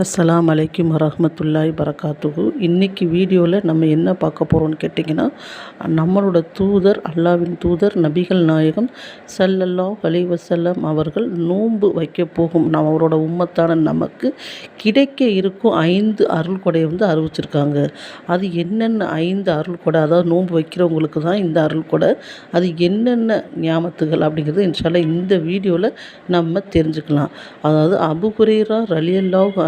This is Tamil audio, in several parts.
அஸ்ஸலாம் அலைக்கும் வரமத்துல்லாய் பரகாத்துகு இன்றைக்கி வீடியோவில் நம்ம என்ன பார்க்க போகிறோம்னு கேட்டிங்கன்னா நம்மளோட தூதர் அல்லாவின் தூதர் நபிகள் நாயகம் சல்லல்லா அலைஹி வஸல்லம் அவர்கள் நோன்பு வைக்க போகும். நம்ம அவரோட உம்மத்தான நமக்கு கிடைக்க இருக்கும் ஐந்து அருள் கொடையை வந்து அறிவிச்சிருக்காங்க. அது என்னென்ன ஐந்து அருள் கொடை? அதாவது நோன்பு வைக்கிறவங்களுக்கு தான் இந்த அருள் கொடை. அது என்னென்ன ஞாபகத்துகள் அப்படிங்கிறது இன்ஷால்லா இந்த வீடியோவில் நம்ம தெரிஞ்சுக்கலாம். அதாவது அபு ஹுரைரா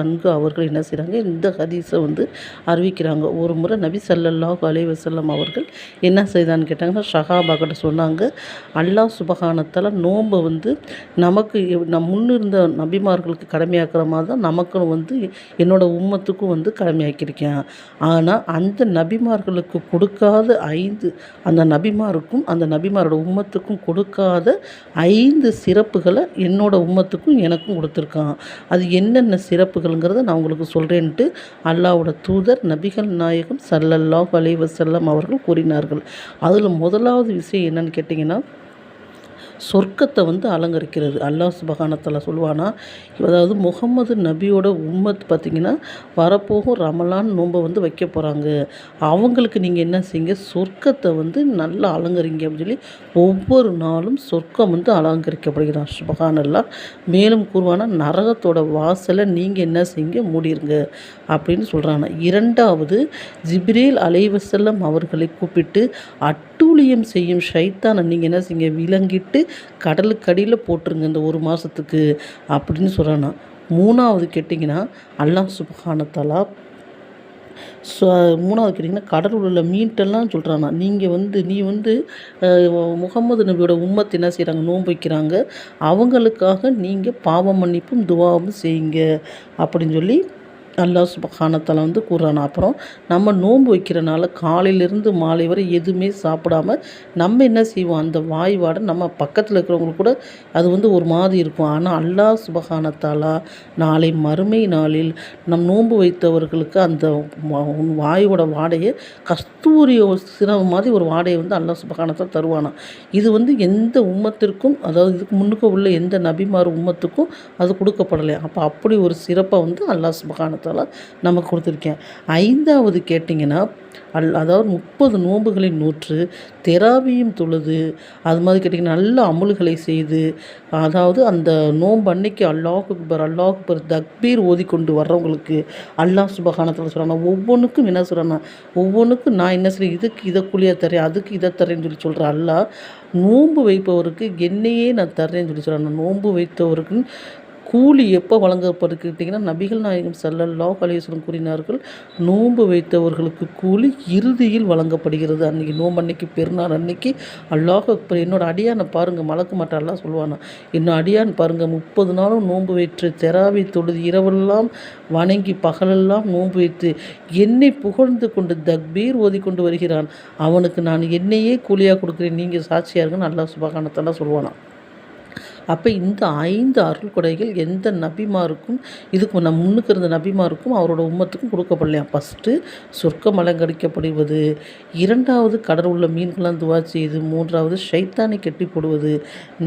அன் அங்கு அவர்கள் என்ன செய்கிறாங்க இந்த ஹதீஸை வந்து அறிவிக்கிறாங்க. ஒரு முறை நபி ஸல்லல்லாஹு அலைஹி வசல்லம் அவர்கள் என்ன செய்தான்னு கேட்டாங்கன்னா ஷஹாபாக்கிட்ட சொன்னாங்க அல்லாஹ் சுபகானத்தால் நோன்பை வந்து நமக்கு நம் முன்னிருந்த நபிமார்களுக்கு கடமையாக்குற மாதிரி தான் நமக்கும் வந்து என்னோட உம்மத்துக்கும் வந்து கடமையாக்கியிருக்கேன். ஆனால் அந்த நபிமார்களுக்கு கொடுக்காத ஐந்து அந்த நபிமாருக்கும் அந்த நபிமாரோட உம்மத்துக்கும் கொடுக்காத ஐந்து சிறப்புகளை என்னோட உம்மத்துக்கும் எனக்கும் கொடுத்துருக்கான். அது என்னென்ன அப்படிங்கிறத நான் உங்களுக்கு சொல்கிறேன்ட்டு அல்லாவோட தூதர் நபிகள் நாயகம் சல்லல்லாஹ் அலைவசல்லம் அவர்கள் கூறினார்கள். அதில் முதலாவது விஷயம் என்னன்னு கேட்டிங்கன்னா சொர்க்கத்தை வந்து அலங்கரிக்கிறது. அல்லாஹ் சுபகானத்தில் சொல்லுவானா அதாவது முகம்மது நபியோட உம்மத் பார்த்திங்கன்னா வரப்போகும் ரமலான் நோன்பை வந்து வைக்க போகிறாங்க அவங்களுக்கு நீங்கள் என்ன செய்யுங்க? சொர்க்கத்தை வந்து நல்லா அலங்கரிங்க அப்படின்னு சொல்லி ஒவ்வொரு நாளும் சொர்க்கம் வந்து அலங்கரிக்கப்படுகிறான் சுபஹானல்லா மேலும் கூறுவானா நரகத்தோட வாசலை நீங்கள் என்ன செய்யுங்க? மூடிருங்க அப்படின்னு சொல்கிறாங்க இரண்டாவது ஜிப்ரேல் அலைவசல்லம் அவர்களை கூப்பிட்டு அட்டு ஊழியம் செய்யும் ஷைத்தானை நீங்கள் என்ன செய்யுங்க? விலங்கிட்டு கடலுக்கு அடியில் போட்டுருங்க இந்த ஒரு மாதத்துக்கு அப்படின்னு சொல்கிறானா மூணாவது கேட்டிங்கன்னா அல்லாஹ் சுபஹானத்தாலா மூணாவது கேட்டிங்கன்னா கடலில் உள்ள மீன்ட்டெல்லாம் சொல்கிறானா நீங்கள் வந்து நீ வந்து முகமது நபியோட உம்மத்து என்ன செய்கிறாங்க நோன்பு வைக்கிறாங்க. அவங்களுக்காக நீங்கள் பாவ மன்னிப்பும் துவாவும் செய்யுங்க அப்படின்னு சொல்லி அல்லாஹ் சுபகானத்தால் வந்து கூறுறான். அப்புறம் நம்ம நோன்பு வைக்கிறனால காலையிலேருந்து மாலை வரை எதுவுமே சாப்பிடாம நம்ம என்ன செய்வோம்? அந்த வாய் வாடை நம்ம பக்கத்தில் இருக்கிறவங்களுக்கு கூட அது வந்து ஒரு மாதிரி இருக்கும். ஆனால் அல்லாஹ் சுபகானத்தாலா நாளை மறுமை நாளில் நம் நோன்பு வைத்தவர்களுக்கு அந்த வாயுவோட வாயோட வாடையை கஸ்தூரிய சிரம மாதிரி ஒரு வாடையை வந்து அல்லாஹ் சுபகானத்தால் தருவானா? இது வந்து எந்த உம்மத்திற்கும் அதாவது இதுக்கு முன்னுக்கு உள்ள எந்த நபிமார் உம்மத்துக்கும் அது கொடுக்கப்படலை. அப்போ அப்படி ஒரு சிறப்பை வந்து அல்லாஹ் சுபஹானத்தாலா நம்ம கொடுத்துருக்கேன். ஐந்தாவது கேட்டிங்கன்னா அல் அதாவது முப்பது நோன்புகளின் நூற்று தெராவியும் தொழுது அது மாதிரி கேட்டிங்கன்னா நல்ல அமுல்களை செய்து அதாவது அந்த நோன்பு அன்னைக்கு அல்லாஹ் அக்பர் அல்லாஹ் அக்பர் தக்பீர் ஓதிக்கொண்டு வர்றவங்களுக்கு அல்லாஹ் சுபஹானத்தில் சொல்கிறாங்க ஒவ்வொன்றுக்கும் என்ன சொல்கிறாங்க ஒவ்வொன்றுக்கும் நான் என்ன செய்றேன் இதுக்கு இதை குழியாக தரேன் அதுக்கு இதை தரேன்னு சொல்லி சொல்கிற அல்லாஹ். நோன்பு வைப்பவருக்கு என்னையே நான் தர்றேன்னு சொல்லி சொல்கிறாங்க நோன்பு வைத்தவருக்கு கூலி எப்போ வழங்கப்படுக்கிட்டிங்கன்னா நபிகள் நாயகம் ஸல்லல்லாஹு அலைஹி கூறினார்கள் நோன்பு வைத்தவர்களுக்கு கூலி இறுதியில் வழங்கப்படுகிறது. அன்றைக்கி நோன்பு அன்னைக்கு பெருநாள் அன்னைக்கு அல்லாஹ் அக்பர் என்னோட அடியானை பாருங்கள் மலக்க மாட்டாலாம் சொல்லுவானா? என்னோட அடியான் பாருங்கள் முப்பது நாளும் நோன்பு வைத்து தெராவி தொழுது இரவெல்லாம் வணங்கி பகலெல்லாம் நோன்பு வைத்து என்னை புகழ்ந்து கொண்டு தக்பீர் ஓதிக்கொண்டு வருகிறான். அவனுக்கு நான் என்னையே கூலியாக கொடுக்குறேன் நீங்கள் சாட்சியாக இருங்கன்னு நல்லா சுபகானத்தெல்லாம் சொல்லுவானா? அப்போ இந்த ஐந்து அருள் கொடைகள் எந்த நபிமாருக்கும் இதுக்கு நம் முன்னுக்கு இருந்த நபிமாருக்கும் அவரோட உம்மத்துக்கும் கொடுக்கப்படலையாம் ஃபஸ்ட்டு சொர்க்கம் அலங்கரிக்கப்படுவது இரண்டாவது கடல் உள்ள மீன்களாம் துவா செய்து மூன்றாவது ஷைத்தானை கட்டி போடுவது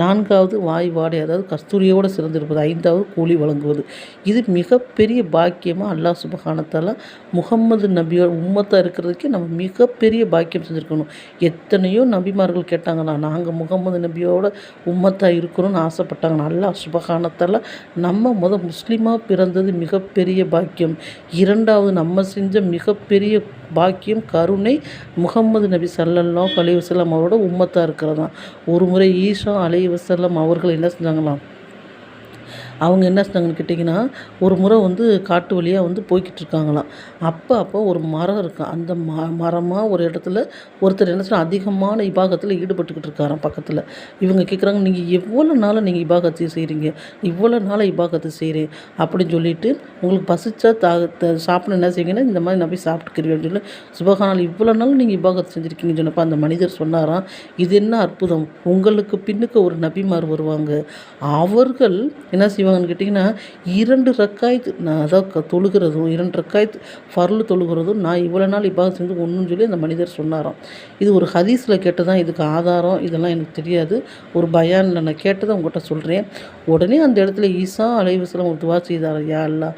நான்காவது வாய் வாடை அதாவது கஸ்தூரியோடு சிறந்திருப்பது ஐந்தாவது கூலி வழங்குவது. இது மிகப்பெரிய பாக்கியமாக அல்லாஹ் சுபகானத்தால் முகம்மது நபியோட உம்மத்தாக இருக்கிறதுக்கே நம்ம மிகப்பெரிய பாக்கியம் செஞ்சுருக்கணும். எத்தனையோ நபிமார்கள் கேட்டாங்களா நாங்கள் முகம்மது நபியோட உம்மத்தாக இருக்கிறோம் ஆசைப்பட்டாங்க. நல்லா சுபஹானத்தால நம்ம முத முஸ்லீமாக பிறந்தது மிகப்பெரிய பாக்கியம். இரண்டாவது நம்ம செஞ்ச மிகப்பெரிய பாக்கியம் கருணை முகம்மது நபி சல்லல்லாம் அலைஹி அவரோட உம்மத்தாக இருக்கிறதான். ஒரு முறை ஈஷா அலைஹி வஸல்லம் அவர்கள் என்ன செஞ்சாங்களாம்? அவங்க என்ன செஞ்சாங்கன்னு கேட்டிங்கன்னா ஒரு முறை வந்து காட்டு வழியாக வந்து போய்கிட்டு இருக்காங்களாம். அப்போ அப்போ ஒரு மரம் இருக்கும் அந்த ம மரமாக ஒரு இடத்துல ஒருத்தர் என்ன செய்யணும் அதிகமான இபாகத்தில் ஈடுபட்டுக்கிட்டு இருக்காராம் பக்கத்தில். இவங்க கேட்குறாங்க நீங்கள் எவ்வளோ நாளாக நீங்கள் இபாகத்தை செய்கிறீங்க இவ்வளோ நாளாக இபாகத்தை செய்கிறேன் அப்படின்னு சொல்லிட்டு உங்களுக்கு பசிச்சா தா த- சாப்பிட என்ன செய்வீங்கன்னா இந்த மாதிரி நான் போய் சாப்பிட்டுக்கிறேன்னு சொல்லி சுபகானால் இவ்வளோ நாள் நீங்கள் இபாகத்தை செஞ்சுருக்கீங்கன்னு சொன்னப்போ அந்த மனிதர் சொன்னாராம் இது என்ன அற்புதம்? உங்களுக்கு பின்னுக்கு ஒரு நபிமார் வருவாங்க. அவர்கள் என்ன செய்வாங்க செய்வாங்கன்னு கேட்டிங்கன்னா இரண்டு ரக்காய்த்து நான் அதாவது க தொழுகிறதும் இரண்டு ரக்காய்த்து ஃபர்லு தொழுகிறதும் நான் இவ்வளோ நாள் இப்போ செஞ்சு ஒன்றுன்னு சொல்லி அந்த மனிதர் சொன்னாராம். இது ஒரு ஹதீஸில் கேட்டதான் இதுக்கு ஆதாரம் இதெல்லாம் எனக்கு தெரியாது. ஒரு பயானில் நான் கேட்டதை உங்கள்கிட்ட சொல்கிறேன் உடனே அந்த இடத்துல ஈசா அலைவசலம் ஒரு துவா செய்தார் யா அல்லா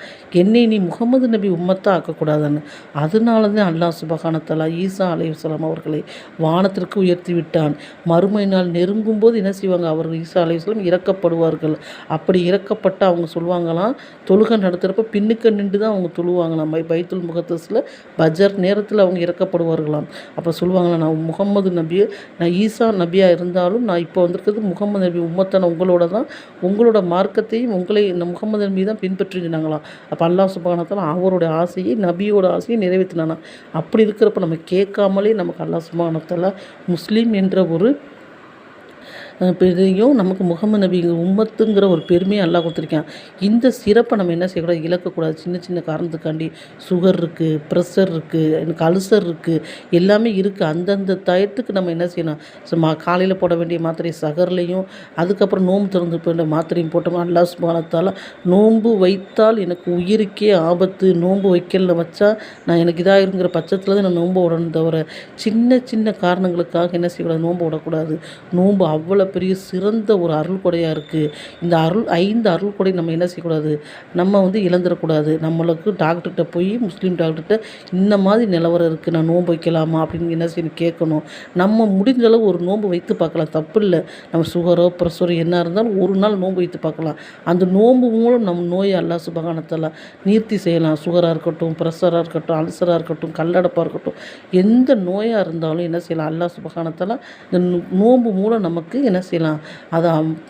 என்னை நீ முகமது நபி உம்மத்தா ஆக்கக்கூடாதுன்னு. அதனால தான் அல்லாஹ் சுபகானத்தலா ஈசா அலைவசலம் அவர்களை வானத்திற்கு உயர்த்தி விட்டான். மறுமை நாள் நெருங்கும் போது என்ன செய்வாங்க? அவர்கள் ஈசா அலைவசலம் இறக்கப்படுவார்கள். அப்படி இறக்க கஷ்டப்பட்டு அவங்க சொல்லுவாங்களாம். தொழுகை நடத்துகிறப்ப பின்னுக்கு நின்று தான் அவங்க தொழுவாங்களாம். பை பைத்துல் முகத்தஸில் பஜர் நேரத்தில் அவங்க இறக்கப்படுவார்களாம். அப்போ சொல்லுவாங்களாம் நான் முகம்மது நபியை நான் ஈசா நபியாக இருந்தாலும் நான் இப்போ வந்திருக்கிறது முகமது நபி உம்மத்தான உங்களோட தான். உங்களோட மார்க்கத்தையும் உங்களை இந்த முகமது நபி தான் பின்பற்றினாங்களாம் அப்போ அல்லாஹ் சுபானத்தால் அவருடைய ஆசையை நபியோட ஆசையை நிறைவேற்றினானா அப்படி இருக்கிறப்ப நம்ம கேட்காமலே நமக்கு அல்லாஹ் சுபானத்தால் முஸ்லீம் என்ற ஒரு பெரியும் நமக்கு முகமது நபி உம்மத்துங்கிற ஒரு பெருமையை அல்லாஹ் கொடுத்துருக்கேன்? இந்த சிறப்பை நம்ம என்ன செய்யக்கூடாது? இழக்கக்கூடாது. சின்ன சின்ன காரணத்துக்காண்டி சுகர் இருக்குது ப்ரெஷர் இருக்குது எனக்கு அல்சர் இருக்குது எல்லாமே இருக்குது அந்தந்த டயத்துக்கு நம்ம என்ன செய்யணும்? சும்மா காலையில் போட வேண்டிய மாத்திரை சகர்லேயும் அதுக்கப்புறம் நோன்பு திறந்து வேண்டிய மாத்திரையும் போட்டோம் அல்லா சுபானத்தால் நோன்பு வைத்தால் எனக்கு உயிருக்கே ஆபத்து. நோன்பு வைக்கல வச்சா நான் எனக்கு இதாக இருங்கிற பட்சத்தில் தான் நான் நோன்பு விடணும் தவிர சின்ன சின்ன காரணங்களுக்காக என்ன செய்யக்கூடாது? நோன்பு விடக்கூடாது நோன்பு அவ்வளோ பெரிய சிறந்த ஒரு அருள் கொடையாக இருக்குது இந்த அருள் ஐந்து அருள் கொடை நம்ம என்ன செய்யக்கூடாது? நம்ம வந்து இழந்துடக்கூடாது. நம்மளுக்கு டாக்டர்கிட்ட போய் முஸ்லீம் டாக்டர்கிட்ட இந்த மாதிரி நிலவரம் இருக்குது நான் நோன்பு வைக்கலாமா? அப்படின்னு என்ன செய்யணும்? கேட்கணும். நம்ம முடிஞ்ச அளவு ஒரு நோன்பு வைத்து பார்க்கலாம். தப்பு இல்லை. நம்ம சுகரோ ப்ரெஷரோ என்ன இருந்தாலும் ஒரு நாள் நோன்பு வைத்து பார்க்கலாம். அந்த நோன்பு மூலம் நம்ம நோயை அல்லா சுபகானத்தில் நீர்த்தி செய்யலாம். சுகராக இருக்கட்டும் ப்ரெஷராக இருக்கட்டும் அல்சராக இருக்கட்டும் கல்லடப்பாக இருக்கட்டும் எந்த நோயாக இருந்தாலும் என்ன செய்யலாம்? அல்லா சுபகானத்தில் இந்த நோன்பு மூலம் நமக்கு என்ன என்ன செய்யலாம்? அதை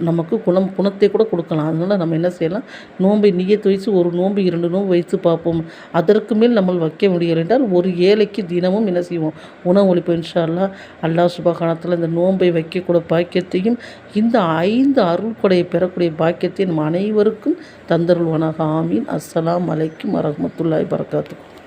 நமக்கு குணம் குணத்தை கூட கொடுக்கலாம். அதனால் நம்ம என்ன செய்யலாம்? நோன்பை நீயத்து வைத்து ஒரு நோன்பு இரண்டு நோன்பு வைத்து பார்ப்போம். அதற்கு மேல் நம்ம வைக்க முடியலை என்றால் ஒரு ஏழைக்கு தினமும் என்ன செய்வோம்? உணவு ஒழிப்பு இன்ஷா அல்லா அல்லாஹ் சுபகானத்தில் இந்த நோன்பை வைக்கக்கூடிய பாக்கியத்தையும் இந்த ஐந்து அருள் கொடையை பெறக்கூடிய பாக்கியத்தை நம் அனைவருக்கும் தந்தருள்வனாக. ஆமீன். அஸ்ஸலாம் அலைக்கும் வரமத்துல்லாய் பரகாத்துக்கும்